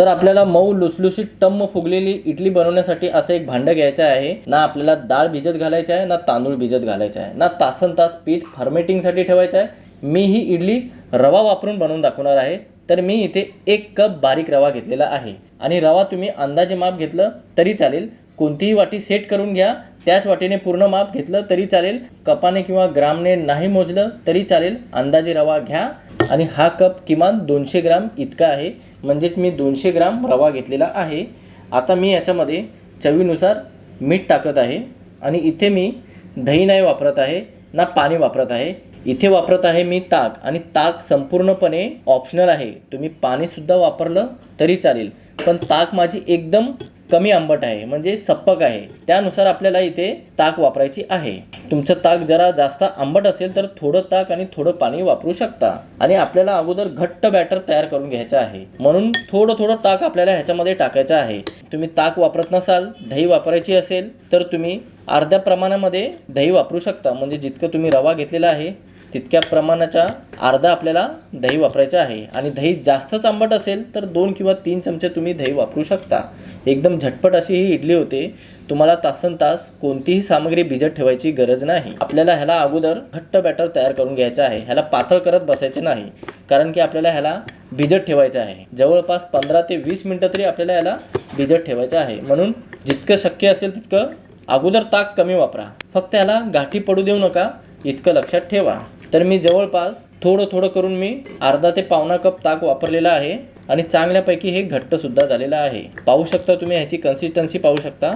तर आपल्याला मऊ लुसलुशीत टम्म फुगलेली इडली बनवण्यासाठी असं एक भांडं घ्यायचं आहे. ना आपल्याला डाळ भिजत घालायची आहे ना तांदूळ भिजत घालायचा आहे. ना तासन तास पीठ फर्मेटिंगसाठी ठेवायचं आहे. मी ही इडली रवा वापरून बनवून दाखवणार आहे. तर मी इथे एक कप बारीक रवा घेतलेला आहे. आणि रवा तुम्ही अंदाजे माप घेतलं तरी चालेल. कोणतीही वाटी सेट करून घ्या. त्याच वाटीने पूर्ण माप घेतलं तरी चालेल. कपाने किंवा ग्रामने नाही मोजलं तरी चालेल. अंदाजे रवा घ्या. आणि हा कप किमान दोनशे ग्राम इतका आहे. म्हणजेच मी दोनशे ग्राम रवा घेतलेला आहे. आता मी याच्यामध्ये चवीनुसार मीठ टाकत आहे आणि इथे मी दही नाही वापरत आहे ना पाणी वापरत आहे. इथे वापरत आहे मी ताक आणि ताक संपूर्णपणे ऑप्शनल आहे. तुम्ही पाणीसुद्धा वापरलं तरी चालेल. पण ताक माझी एकदम कमी आंबट आहे म्हणजे सप्पक आहे. त्यानुसार आपल्याला इथे ताक वापरायची आहे. तुमचं ताक जरा जास्त आंबट असेल तर थोडं ताक आणि थोडं पाणी वापरू शकता. आणि आपल्याला अगोदर घट्ट बॅटर तयार करून घ्यायचं आहे. म्हणून थोडं थोडं ताक आपल्याला ह्याच्यामध्ये टाकायचं आहे. तुम्ही ताक वापरत नसाल दही वापरायची असेल तर तुम्ही अर्ध्या प्रमाणामध्ये दही वापरू शकता. म्हणजे जितकं तुम्ही रवा घेतलेला आहे तितक्या प्रमाणाच्या अर्धा आपल्याला दही वापरायचं आहे. आणि दही जास्तच आंबट असेल तर दोन किंवा तीन चमचे तुम्ही दही वापरू शकता. एकदम झटपट अशी ही इडली होते. तुम्हाला तासन तास कोणतीही सामग्री भिजत ठेवायची गरज नाही. आपल्याला ह्याला अगोदर घट्ट बॅटर तयार करून घ्यायचं आहे. ह्याला पातळ करत बसायचे नाही. कारण की आपल्याला ह्याला भिजत ठेवायचं आहे. जवळपास पंधरा ते वीस मिनटं तरी आपल्याला ह्याला भिजत ठेवायचं आहे. म्हणून जितकं शक्य असेल तितकं अगोदर ताक कमी वापरा. फक्त ह्याला गाठी पडू देऊ नका. इतकं लक्षात ठेवा. तर मी जवळपास थोडं थोडं करून मी अर्धा ते पावणा कप ताक वापरलेला आहे आणि चांगल्यापैकी हे घट्ट सुद्धा झालेलं आहे. पाहू शकता तुम्ही ह्याची कन्सिस्टन्सी पाहू शकता.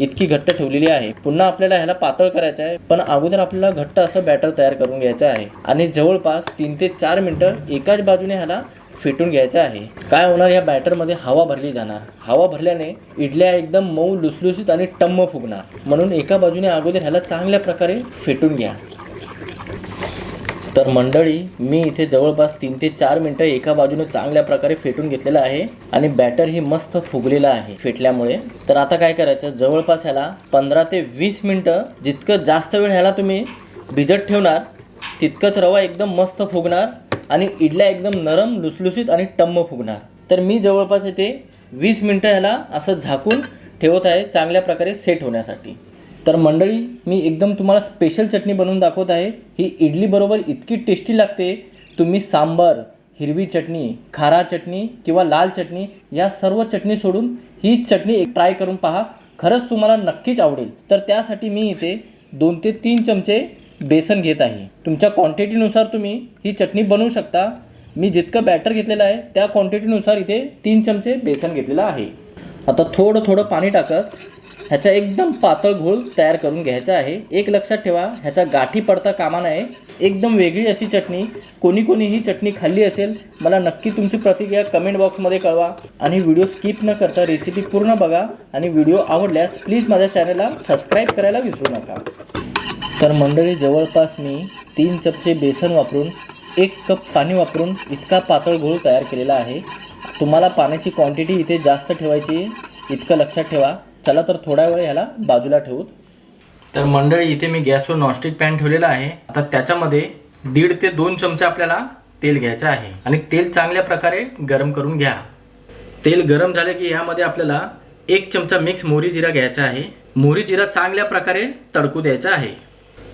इतकी घट्ट ठेवलेली आहे. पुन्हा आपल्याला ह्याला पातळ करायचं आहे पण अगोदर आपल्याला घट्ट असं बॅटर तयार करून घ्यायचं आहे. आणि जवळपास तीन ते चार मिनटं एकाच बाजूने ह्याला फेटून घ्यायचं आहे. काय होणार? या बॅटरमध्ये हवा भरली जाणार. हवा भरल्याने इडल्या एकदम मऊ लुसलुसीत आणि टम्म फुगणार. म्हणून एका बाजूने अगोदर ह्याला चांगल्या प्रकारे फेटून घ्या. तर मंडळी मी इथे जवळपास तीन ते चार मिनटं एका बाजूने चांगल्या प्रकारे फेटून घेतलेलं आहे आणि बॅटर ही मस्त फुगलेलं आहे फेटल्यामुळे. तर आता काय करायचं? जवळपास ह्याला पंधरा ते वीस मिनटं जितकं जास्त वेळ ह्याला तुम्ही भिजत ठेवणार तितकंच रवा एकदम मस्त फुगणार आणि इडल्या एकदम नरम लुसलुसीत आणि टम्म फुगणार. तर मी जवळपास इथे वीस मिनटं ह्याला असं झाकून ठेवत आहे चांगल्या प्रकारे सेट होण्यासाठी. तर मंडळी मी एकदम तुम्हाला स्पेशल चटणी बनवून दाखवत आहे. ही इडली बरोबर इतकी टेस्टी लागते. तुम्ही सांबर हिरवी चटणी खारा चटणी किंवा लाल चटणी या सर्व चटणी सोडून ही चटणी एक ट्राय करून पहा. खरंच तुम्हाला नक्कीच आवडेल. तर त्यासाठी मी इथे दोन ते तीन चमचे बेसन घेत आहे. तुमच्या क्वांटिटीनुसार तुम्ही ही चटणी बनवू शकता. मी जितकं बॅटर घेतलेलं आहे त्या क्वांटिटीनुसार इथे तीन चमचे बेसन घेतलेलं आहे. आता थोडं थोडं पाणी टाकत ह्याचा एकदम पातळ घोळ तयार करून घ्यायचा आहे. एक लक्षात ठेवा ह्याचा गाठी पडता कामा नये. एकदम वेगळी अशी चटणी. कोणी कोणी ही चटणी खाल्ली असेल मला नक्की तुमची प्रतिक्रिया कमेंट बॉक्समध्ये कळवा. आणि व्हिडिओ स्किप न करता रेसिपी पूर्ण बघा. आणि व्हिडिओ आवडल्यास प्लीज माझ्या चॅनलला सबस्क्राईब करायला विसरू नका. तर मंडळी जवळपास मी तीन चपचे बेसन वापरून एक कप पाणी वापरून इतका पातळ घोळ तयार केलेला आहे. तुम्हाला पाण्याची क्वांटिटी इथे जास्त ठेवायची इतकं लक्षात ठेवा. चला तर थोडा वेळ ह्याला बाजूला ठेवू. तर मंडळी इथे मी गॅसवर नॉनस्टिक पॅन ठेवलेला आहे. आता त्याच्यामध्ये दीड ते दोन चमचे आपल्याला तेल घ्यायचं आहे. आणि तेल चांगल्या प्रकारे गरम करून घ्या. तेल गरम झाले की ह्यामध्ये आपल्याला एक चमचा मिक्स मोरी जिरा घ्यायचा आहे. मोरी जिरा चांगल्या प्रकारे तडकू द्यायचा आहे.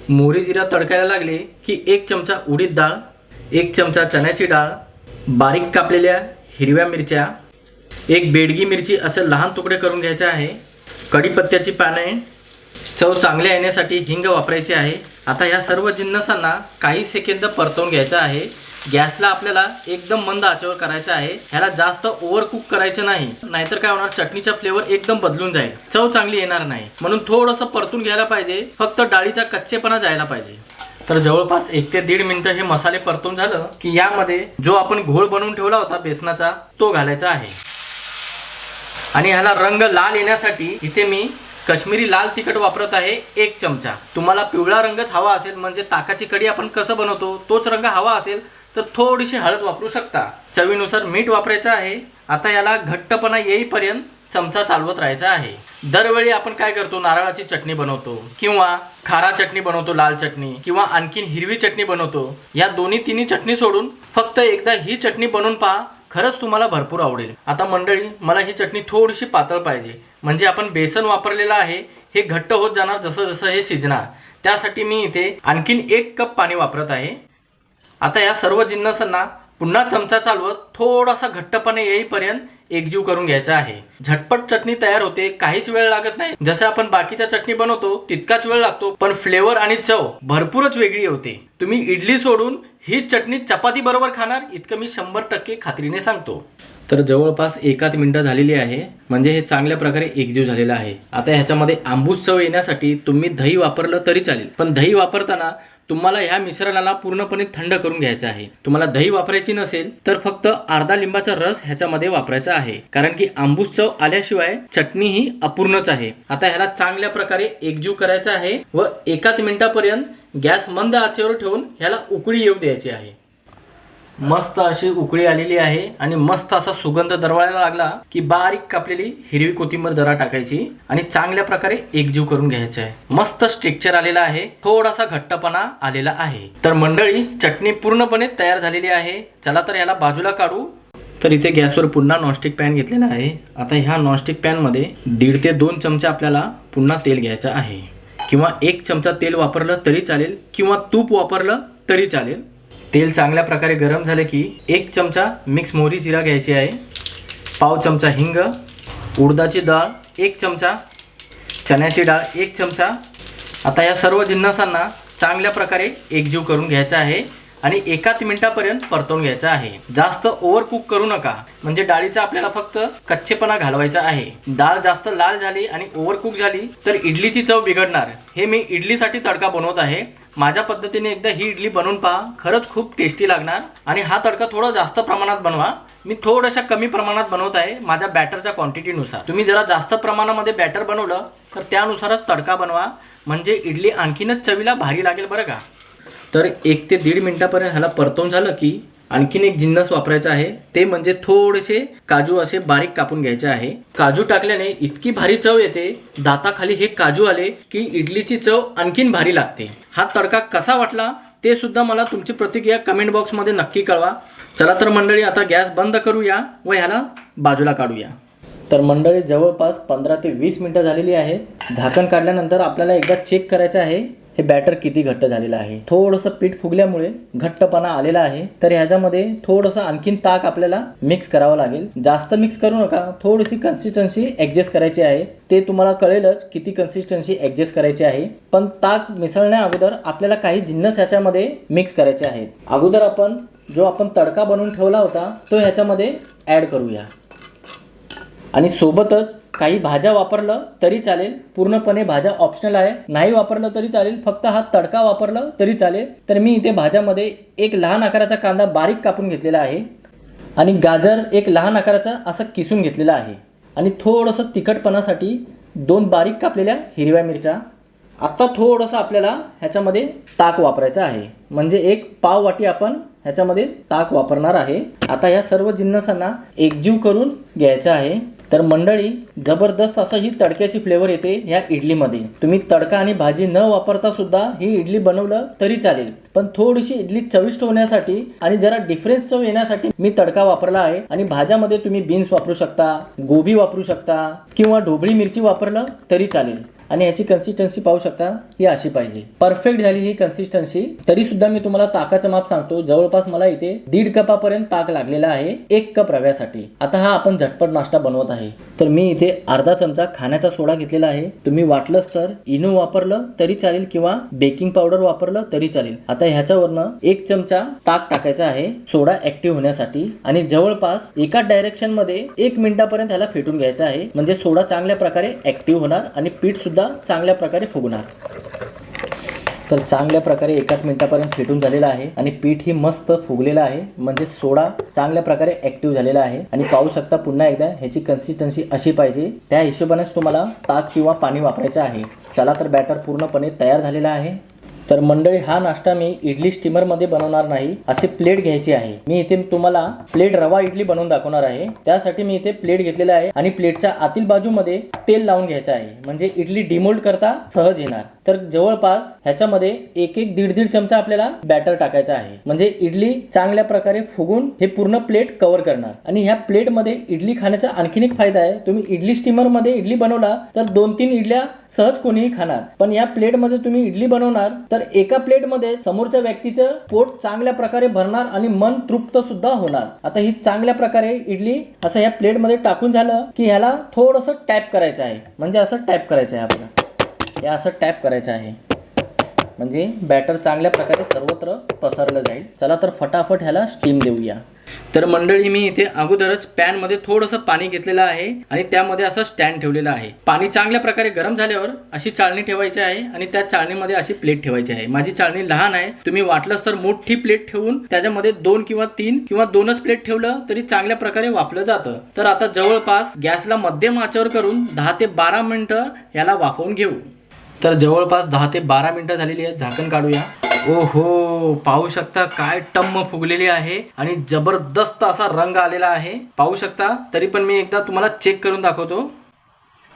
मोरी जिरा तडकायला लागले की एक चमचा उडीद डाळ एक चमचा चण्याची डाळ बारीक कापलेल्या हिरव्या मिरच्या एक बेडगी मिरची असे लहान तुकडे करून घ्यायचे आहे. कढीपत्त्याची पाने चव चांगल्या येण्यासाठी हिंग वापरायची आहे. आता ह्या सर्व जिन्नसांना काही सेकंद परतवून घ्यायचं आहे. गॅसला आपल्याला एकदम मंद आचेवर करायचं आहे. ह्याला जास्त ओव्हर कुक करायचं नाही. नाहीतर काय होणार? चटणीचा फ्लेवर एकदम बदलून जाईल. चव चांगली येणार नाही. म्हणून थोडंसं परतून घ्यायला पाहिजे. फक्त डाळीचा कच्चेपणा जायला पाहिजे. तर जवळपास एक ते दीड मिनिटं हे मसाले परतून झालं की यामध्ये जो आपण घोळ बनवून ठेवला होता बेसनाचा तो घालायचा आहे. आणि ह्याला रंग लाल येण्यासाठी इथे मी कश्मीरी लाल तिखट वापरत आहे एक चमचा. तुम्हाला पिवळा रंगच हवा असेल म्हणजे ताकाची कढी आपण कसं बनवतो तोच रंग हवा असेल तर थोडीशी हळद वापरू शकता. चवीनुसार मीठ वापरायचं आहे. आता याला घट्टपणा येईपर्यंत चमचा चालवत राहायचा आहे. दरवेळी आपण काय करतो नारळाची चटणी बनवतो किंवा खारा चटणी बनवतो लाल चटणी किंवा आणखीन हिरवी चटणी बनवतो. या दोन्ही तिन्ही चटणी सोडून फक्त एकदा ही चटणी बनवून पहा. खरंच तुम्हाला भरपूर आवडेल. आता मंडळी मला ही चटणी थोडीशी पातळ पाहिजे. म्हणजे आपण बेसन वापरलेलं आहे हे घट्ट होत जाणार जसं जसं हे शिजणार. त्यासाठी मी इथे आणखीन एक कप पाणी वापरत आहे. आता या सर्व जिन्नसांना पुन्हा चमचा चालवत थोडासा घट्टपणा येईपर्यंत एकजीव करून घ्यायचा आहे. झटपट चटणी तयार होते काहीच वेळ लागत नाही. जसं आपण बाकीच्या चटणी बनवतो तितकाच वेळ लागतो पण फ्लेवर आणि चव भरपूरच वेगळी होते. तुम्ही इडली सोडून ही चटणी चपाती बरोबर खाणार इतकं मी शंभर टक्के खात्रीने सांगतो. तर जवळपास एकाच मिनिटं झालेली आहे. म्हणजे हे चांगल्या प्रकारे एकजीव झालेलं आहे. आता ह्याच्यामध्ये आंबूस चव येण्यासाठी तुम्ही दही वापरलं तरी चालेल. पण दही वापरताना तुम्हाला ह्या मिश्रणाला पूर्णपणे थंड करून घ्यायचं आहे. तुम्हाला दही वापरायची नसेल तर फक्त अर्धा लिंबाचा रस ह्याच्यामध्ये वापरायचा आहे. कारण की आंबूस चव आल्याशिवाय चटणी ही अपूर्णच आहे. आता ह्याला चांगल्या प्रकारे एकजीव करायचा आहे व एकाच मिनिटापर्यंत गॅस मंद आचेवर ठेवून ह्याला उकळी येऊ द्यायची आहे. मस्त अशी उकळी आलेली आहे आणि मस्त असा सुगंध दरवळायला लागला की बारीक कापलेली हिरवी कोथिंबीर जरा टाकायची आणि चांगल्या प्रकारे एकजीव करून घ्यायचे आहे. मस्त स्ट्रेक्चर आलेला आहे. थोडासा घट्टपणा आलेला आहे. तर मंडळी चटणी पूर्णपणे तयार झालेली आहे. चला तर याला बाजूला काढू. तर इथे गॅसवर पुन्हा नॉनस्टिक पॅन घेतलेला आहे. आता ह्या नॉनस्टिक पॅनमध्ये दीड ते दोन चमचे आपल्याला पुन्हा तेल घ्यायचं आहे. किंवा एक चमचा तेल वापरलं तरी चालेल किंवा तूप वापरलं तरी चालेल. तेल चांगल्या प्रकारे गरम झालं की एक चमचा मिक्स मोहरी जिरा घ्यायची आहे. पाव चमचा हिंग उडदाची डाळ एक चमचा चण्याची डाळ एक चमचा. आता या सर्व जिन्नसांना चांगल्या प्रकारे एकजीव करून घ्यायचा आहे आणि एकाच मिनिटापर्यंत परतवून घ्यायचा आहे. जास्त ओव्हर कुक करू नका. म्हणजे डाळीचा आपल्याला फक्त कच्चेपणा घालवायचा आहे. डाळ जास्त लाल झाली आणि ओव्हर कुक झाली तर इडलीची चव बिघडणार. हे मी इडलीसाठी तडका बनवत आहे. माझ्या पद्धतीने एकदा ही इडली बनवून पहा. खरंच खूप टेस्टी लागणार. आणि हा तडका थोडा जास्त प्रमाणात बनवा. मी थोड्याशा कमी प्रमाणात बनवत आहे माझ्या बॅटरच्या क्वांटिटीनुसार तुम्ही जरा जास्त प्रमाणामध्ये बॅटर बनवलं तर त्यानुसारच तडका बनवा. म्हणजे इडली आणखीनच चवीला भारी लागेल बरं का. तर एक ते दीड मिनटापर्यंत ह्याला परतवून झालं की आणखीन एक जिन्नस वापरायचा आहे. ते म्हणजे थोडेसे काजू असे बारीक कापून घ्यायचे आहे. काजू टाकल्याने इतकी भारी चव येते. दाताखाली हे काजू आले की इडलीची चव आणखीन भारी लागते. हा तडका कसा वाटला ते सुद्धा मला तुमची प्रतिक्रिया कमेंट बॉक्समध्ये नक्की कळवा. चला तर मंडळी आता गॅस बंद करूया व ह्याला बाजूला काढूया. तर मंडळी जवळपास पंधरा ते वीस मिनटं झालेली आहे. झाकण काढल्यानंतर आपल्याला एकदा चेक करायचं आहे. हे बॅटर किती घट्ट झालेलं आहे? थोडंसं पीठ फुगल्यामुळे घट्टपणा आलेला आहे. तर ह्याच्यामध्ये थोडंसं आणखीन ताक आपल्याला मिक्स करावं लागेल. जास्त मिक्स करू नका. थोडीशी कन्सिस्टन्सी ऍडजस्ट करायची आहे. ते तुम्हाला कळेलच किती कन्सिस्टन्सी ऍडजस्ट करायची आहे. पण ताक मिसळण्या अगोदर आपल्याला काही जिन्नस ह्याच्यामध्ये मिक्स करायचे आहेत. अगोदर आपण जो आपण तडका बनवून ठेवला होता तो ह्याच्यामध्ये ऍड करूया. आणि सोबतच काही भाज्या वापरलं तरी चालेल. पूर्णपणे भाज्या ऑप्शनल आहे. नाही वापरलं तरी चालेल. फक्त हा तडका वापरलं तरी चालेल. तर मी इथे भाज्यामध्ये एक लहान आकाराचा कांदा बारीक कापून घेतलेला आहे. आणि गाजर एक लहान आकाराचा असं किसून घेतलेला आहे. आणि थोडंसं तिखटपणासाठी दोन बारीक कापलेल्या हिरव्या मिरच्या. आत्ता थोडंसं आपल्याला ह्याच्यामध्ये ताक वापरायचं आहे. म्हणजे एक पाव वाटी आपण ह्याच्यामध्ये ताक वापरणार आहे. आता ह्या सर्व जिन्नसांना एकजीव करून घ्यायचं आहे. तर मंडळी जबरदस्त असं ही तडक्याची फ्लेवर येते ह्या इडलीमध्ये. तुम्ही तडका आणि भाजी न वापरता सुद्धा ही इडली बनवलं तरी चालेल. पण थोडीशी इडली चविष्ट होण्यासाठी आणि जरा डिफरन्स चव येण्यासाठी मी तडका वापरला आहे आणि भाज्यामध्ये तुम्ही बीन्स वापरू शकता गोबी वापरू शकता किंवा ढोबळी मिरची वापरलं तरी चालेल. आणि याची कन्सिस्टन्सी पाहू शकता ही अशी पाहिजे. परफेक्ट झाली ही कन्सिस्टन्सी तरी सुद्धा मी तुम्हाला ताकाचं माप सांगतो. जवळपास मला इथे दीड कपापर्यंत ताक लागलेला आहे एक कप रव्यासाठी. आता हा आपण झटपट नाश्ता बनवत आहे. तर मी इथे अर्धा चमचा खाण्याचा सोडा घेतलेला आहे. तुम्ही वाटलंच तर इनो वापरलं तरी चालेल किंवा बेकिंग पावडर वापरलं तरी चालेल. आता ह्याच्यावरनं एक चमचा ताक टाकायचा आहे सोडा ऍक्टिव्ह होण्यासाठी. आणि जवळपास एका डायरेक्शनमध्ये एक मिनिटापर्यंत ह्याला फेटून घ्यायचा आहे. म्हणजे सोडा चांगल्या प्रकारे ऍक्टिव्ह होणार आणि पीठ सुद्धा चांगल्या प्रकारे फुगणार. तर चांगल्या प्रकारे एकाच मिनिटापर्यंत फेटून झालेला आहे आणि पीठ ही मस्त फुगलेलं आहे. म्हणजे सोडा चांगल्या प्रकारे ऍक्टिव्ह झालेला आहे. आणि पाहू शकता पुन्हा एकदा ह्याची कन्सिस्टन्सी अशी पाहिजे. त्या हिशोबानेच तुम्हाला ताक किंवा पाणी वापरायचं आहे. चला तर बॅटर पूर्णपणे तयार झालेला आहे. तर मंडळी हा नाश्ता मी इडली स्टीमरमध्ये बनवणार नाही असे प्लेट घ्यायची आहे. मी इथे तुम्हाला प्लेट रवा इडली बनवून दाखवणार आहे. त्यासाठी मी इथे प्लेट घेतलेला आहे आणि प्लेटच्या आतील बाजूमध्ये तेल लावून घ्यायचं आहे. म्हणजे इडली डिमोल्ड करता सहज येणार. तर जवळपास ह्याच्यामध्ये एक एक दीड दीड चमचा आपल्याला बॅटर टाकायचा आहे. म्हणजे इडली चांगल्या प्रकारे फुगून हे पूर्ण प्लेट कव्हर करणार. आणि ह्या प्लेटमध्ये इडली खाण्याचा आणखीन एक फायदा आहे. तुम्ही इडली स्टीमरमध्ये इडली बनवला तर दोन तीन इडल्या सहज कोणीही खाणार. पण या प्लेटमध्ये तुम्ही इडली बनवणार तर एका प्लेटमध्ये समोरच्या व्यक्तीचं पोट चांगल्या प्रकारे भरणार आणि मन तृप्त सुद्धा होणार. आता ही चांगल्या प्रकारे इडली असं या प्लेटमध्ये टाकून झालं की ह्याला थोडंसं टॅप करायचं आहे. म्हणजे असं टॅप करायचं आहे आपल्याला हे असं टॅप करायचं आहे. म्हणजे बॅटर चांगल्या प्रकारे सर्वत्र पसरलं जाईल. चला तर फटाफट ह्याला स्टीम देऊया. तर मंडळी मी इथे अगोदरच पॅनमध्ये थोडंसं पाणी घेतलेलं आहे आणि त्यामध्ये असं स्टँड ठेवलेलं आहे. पाणी चांगल्या प्रकारे गरम झाल्यावर अशी चाळणी ठेवायची आहे आणि त्या चाळणीमध्ये अशी प्लेट ठेवायची आहे. माझी चाळणी लहान आहे. तुम्ही वाटलंच तर मोठी प्लेट ठेवून त्याच्यामध्ये दोन किंवा तीन किंवा दोनच प्लेट ठेवलं तरी चांगल्या प्रकारे वाफलं जातं. तर आता जवळपास गॅसला मध्यम आचेवर करून दहा ते बारा मिनिटं याला वाफवून घेऊ. तर जवळपास दहा ते बारा मिनिटं झालेली आहेत. झाकण काढूया. ओहो पाहू शकता काय टम्म फुगलेली आहे आणि जबरदस्त असा रंग आलेला आहे. पाहू शकता तरी पण मी एकदा तुम्हाला चेक करून दाखवतो.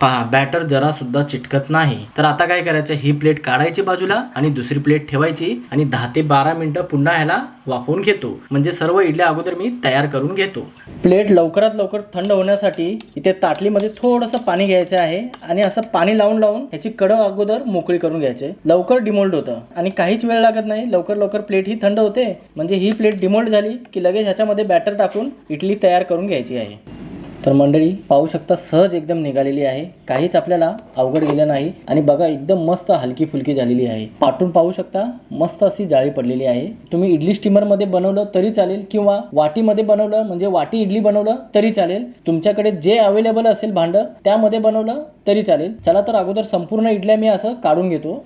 पहा बॅटर जरा सुद्धा चिटकत नाही. तर आता काय करायचं? ही प्लेट काढायची बाजूला आणि दुसरी प्लेट ठेवायची आणि दहा ते बारा मिनिटं पुन्हा ह्याला वाफवून घेतो. म्हणजे सर्व इडल्या अगोदर मी तयार करून घेतो. प्लेट लवकरात लवकर थंड होण्यासाठी इथे ताटलीमध्ये थोडंसं पाणी घ्यायचं आहे आणि असं पाणी लावून लावून ह्याची कडक अगोदर मोकळी करून घ्यायचे. लवकर डिमोल्ड होतं. आणि काहीच वेळ लागत नाही. लवकर लवकर प्लेट ही थंड होते. म्हणजे ही प्लेट डिमोल्ड झाली की लगेच ह्याच्यामध्ये बॅटर टाकून इडली तयार करून घ्यायची आहे. तर मंडळी पाहू शकता सहज एकदम निघालेली आहे. काहीच आपल्याला अवघड गेलं नाही. आणि बघा एकदम मस्त हलकी फुलकी झालेली आहे. पाठून पाहू शकता मस्त अशी जाळी पडलेली आहे. तुम्ही इडली स्टीमरमध्ये बनवलं तरी चालेल किंवा वाटीमध्ये बनवलं म्हणजे वाटी इडली बनवलं तरी चालेल. तुमच्याकडे जे अवेलेबल असेल भांडं त्यामध्ये बनवलं तरी चालेल. चला तर अगोदर संपूर्ण इडल्या मी असं काढून घेतो.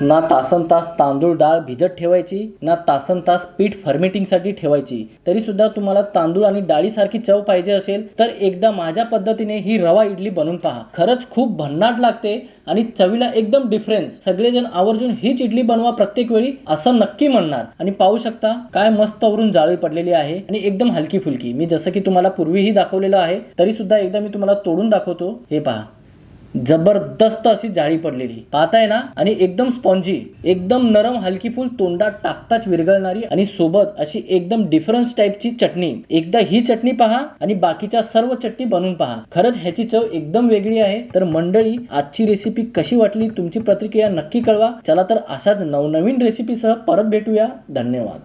ना तासन तास तांदूळ डाळ भिजत ठेवायची ना तासन तास पीठ फर्मेटिंगसाठी ठेवायची. तरी सुद्धा तुम्हाला तांदूळ आणि डाळीसारखी चव पाहिजे असेल तर एकदा माझ्या पद्धतीने ही रवा इडली बनवून पहा. खरंच खूप भन्नाट लागते आणि चवीला एकदम डिफरन्स सगळेजण आवर्जून हीच इडली बनवा प्रत्येक वेळी असं नक्की म्हणणार. आणि पाहू शकता काय मस्त वरून जाळी पडलेली आहे आणि एकदम हलकी फुलकी. मी जसं की तुम्हाला पूर्वीही दाखवलेलं आहे तरी सुद्धा एकदा मी तुम्हाला तोडून दाखवतो. हे पहा. जबरदस्त अशी जाळी पडलेली. पाहताय ना? आणि एकदम स्पॉन्जी एकदम नरम हलकी फुल तोंडात टाकताच विरघळणारी आणि सोबत अशी एकदम डिफरन्स टाईपची चटणी. एकदा ही चटणी पहा आणि बाकीच्या सर्व चटणी बनवून पहा. खरंच ह्याची चव एकदम वेगळी आहे. तर मंडळी आजची रेसिपी कशी वाटली तुमची प्रतिक्रिया नक्की कळवा. चला तर अशाच नवनवीन रेसिपीसह परत भेटूया. धन्यवाद.